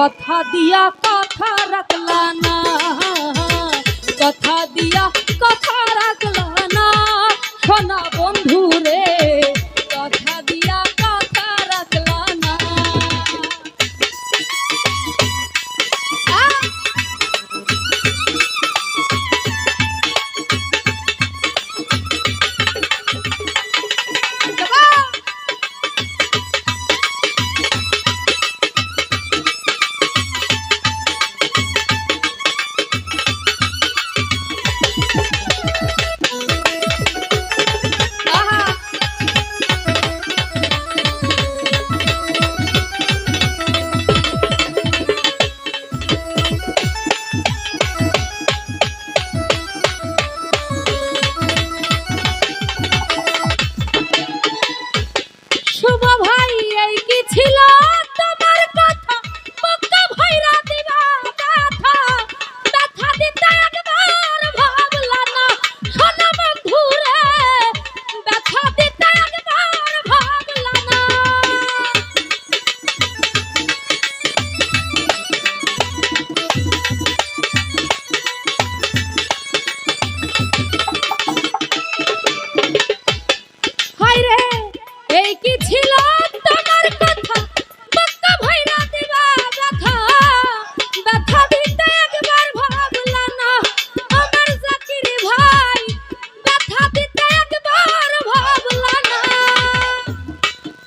कथा दिया कथा रख लाना कथा दिया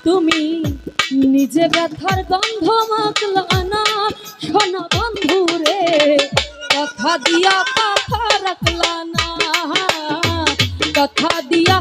তুমি নিজে ব্যথার গন্ধ মাতল না সোনা বন্ধু রে কথা দিয়া কথা রাখলানা কথা দিয়া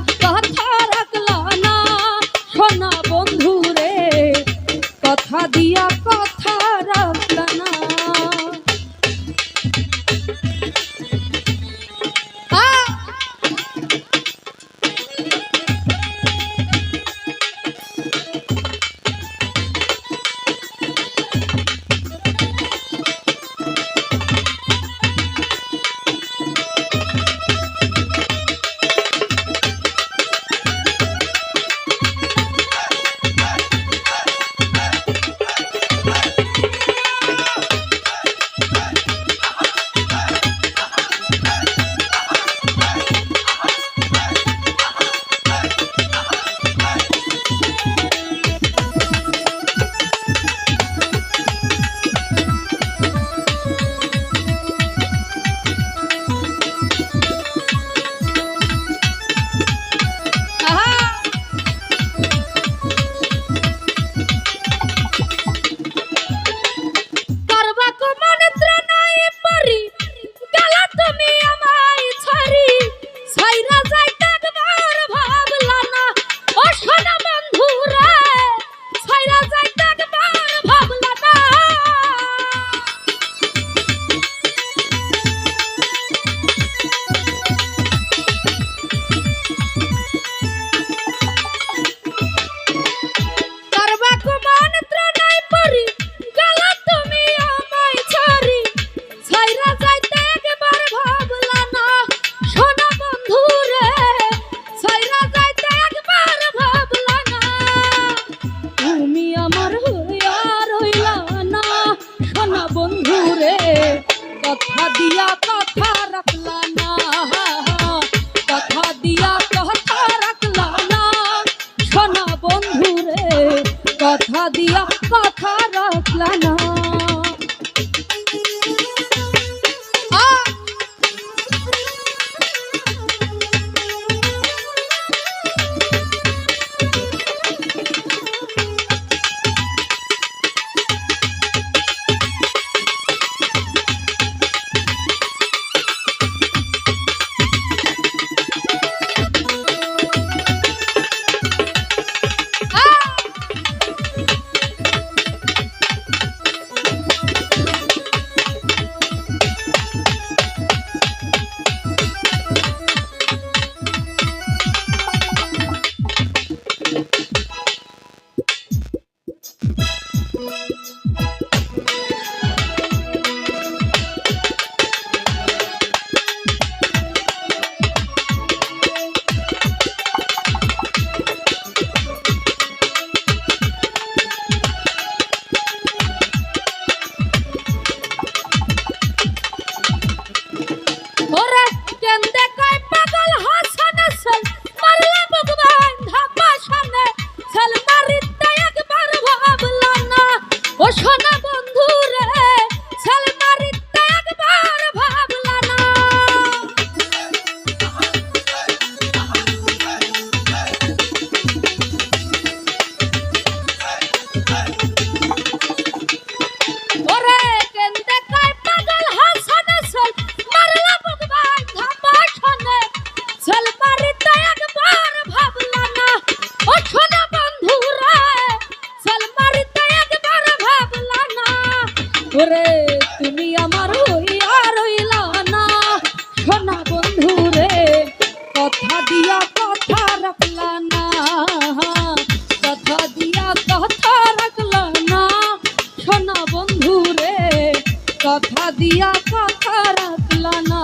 কথা দিয়া কথা রাখলা না।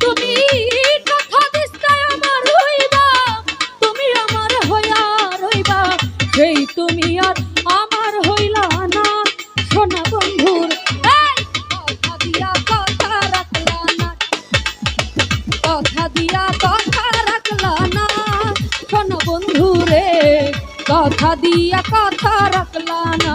তুমি কথা দিস্তা আমার হইবা তুমি আমার হইয়া রইবা। সেই তুমি আর আমার হইলা না। সোনা বন্ধুর কথা দিয়া কথা রাখলা না। কথা দিয়া কথা রাখলা না। শোনো বন্ধু রে কথা দিয়া কথা রাখলা না।